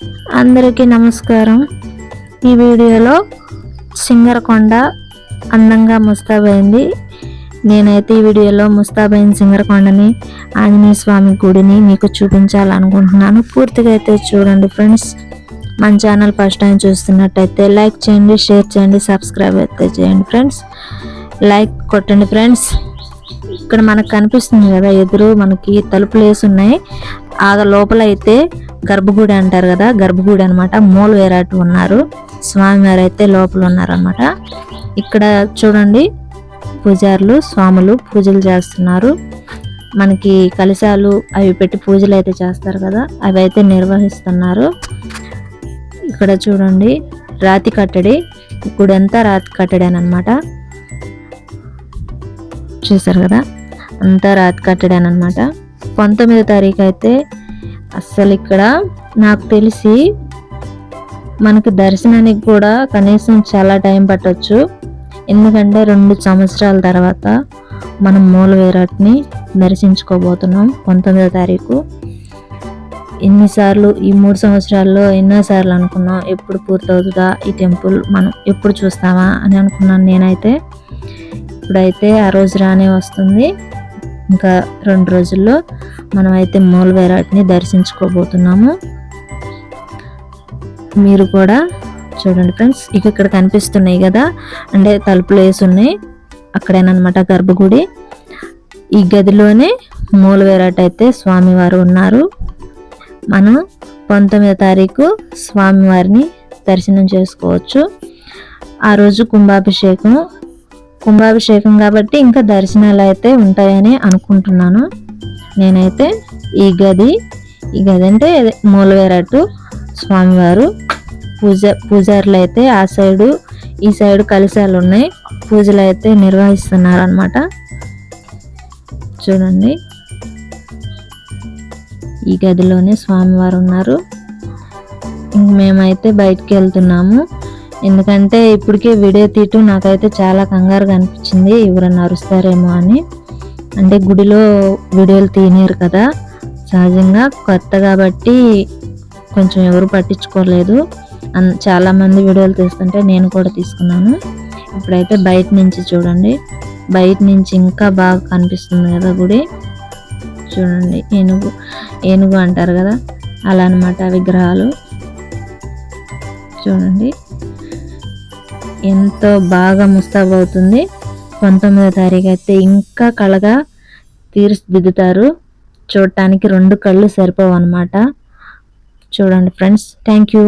అందరికీ నమస్కారం. ఈ వీడియోలో సింగరకొండ అందంగా ముస్తాబైంది. నేనైతే ఈ వీడియోలో ముస్తాబైన సింగరకొండని ఆంజనేయ స్వామి గుడిని మీకు చూపించాలనుకుంటున్నాను. పూర్తిగా అయితే చూడండి ఫ్రెండ్స్. మన ఛానల్ ఫస్ట్ టైం చూస్తున్నట్టయితే లైక్ చేయండి షేర్ చేయండి సబ్స్క్రైబ్ అయితే చేయండి ఫ్రెండ్స్. లైక్ కొట్టండి ఫ్రెండ్స్. ఇక్కడ మనకు కనిపిస్తుంది కదా ఎదురు మనకి తలుపులు వేసి ఉన్నాయి ఆ లోపల అయితే గర్భగుడి అంటారు కదా గర్భగుడి అనమాట మూల వేరాటు ఉన్నారు. స్వామివారు అయితే లోపల ఉన్నారనమాట ఇక్కడ చూడండి పూజారులు స్వాములు పూజలు చేస్తున్నారు. మనకి కలశాలు అవి పెట్టి పూజలు అయితే చేస్తారు కదా అవి అయితే నిర్వహిస్తున్నారు. ఇక్కడ చూడండి రాతి కట్టడి. ఇప్పుడంతా రాతి కట్టడేనమాట చూసారు కదా అంతా రాతి కట్టడానమాట పంతొమ్మిదో తారీఖు అయితే అస్సలు ఇక్కడ నాకు తెలిసి మనకి దర్శనానికి కూడా కనీసం చాలా టైం పట్టవచ్చు ఎందుకంటే రెండు సంవత్సరాల తర్వాత మనం మూలవేరాట్ని దర్శించుకోబోతున్నాం పంతొమ్మిదో తారీఖు. ఎన్నిసార్లు ఈ మూడు సంవత్సరాల్లో ఎన్నోసార్లు అనుకున్నాం ఎప్పుడు పూర్తవుతుందా ఈ టెంపుల్ మనం ఎప్పుడు చూస్తామా అని అనుకున్నాను నేనైతే. ఇప్పుడైతే ఆ రోజు రానే వస్తుంది. ఇంకా రెండు రోజుల్లో మనం అయితే మూల వైరాట్ని దర్శించుకోబోతున్నాము. మీరు కూడా చూడండి ఫ్రెండ్స్ ఇక ఇక్కడ కనిపిస్తున్నాయి కదా అంటే తలుపులు వేసి ఉన్నాయి. అక్కడేనమాట గర్భగుడి. ఈ గదిలోనే మూల వేరాట అయితే స్వామివారు ఉన్నారు. మనం పంతొమ్మిదో తారీఖు స్వామివారిని దర్శనం చేసుకోవచ్చు. ఆ రోజు కుంభాభిషేకం కుంభాభిషేకం కాబట్టి ఇంకా దర్శనాలు అయితే ఉంటాయని అనుకుంటున్నాను. నేనైతే ఈ గది ఈ గది అంటే మూలవేరట్టు స్వామివారు పూజ పూజారులు అయితే ఆ సైడు ఈ సైడు కలశాలు ఉన్నాయి పూజలు అయితే నిర్వహిస్తున్నారు అనమాట చూడండి. ఈ గదిలోనే స్వామివారు ఉన్నారు ఇంక మేమైతే బయటికి వెళ్తున్నాము. ఎందుకంటే ఇప్పటికే వీడియో తీయటం నాకైతే చాలా కంగారుగా అనిపించింది. ఎవరన్నా అరుస్తారేమో అని. అంటే గుడిలో వీడియోలు తీయలేరు కదా. సహజంగా కొత్త కాబట్టి కొంచెం ఎవరు పట్టించుకోలేదు. అన్ చాలామంది వీడియోలు తీస్తుంటే నేను కూడా తీసుకున్నాను. ఇప్పుడైతే బయట నుంచి చూడండి. బయట నుంచి ఇంకా బాగా కనిపిస్తుంది కదా గుడి. చూడండి ఏనుగు ఏనుగు అంటారు కదా. అలా అనమాట విగ్రహాలు. చూడండి. ఎంతో బాగా ముస్తాబ్ అవుతుంది. పంతొమ్మిదో తారీఖు అయితే ఇంకా కళగా తీర్చిదిద్దుతారు. చూడటానికి రెండు కళ్ళు సరిపోవు అనమాట చూడండి ఫ్రెండ్స్ థ్యాంక్ యూ.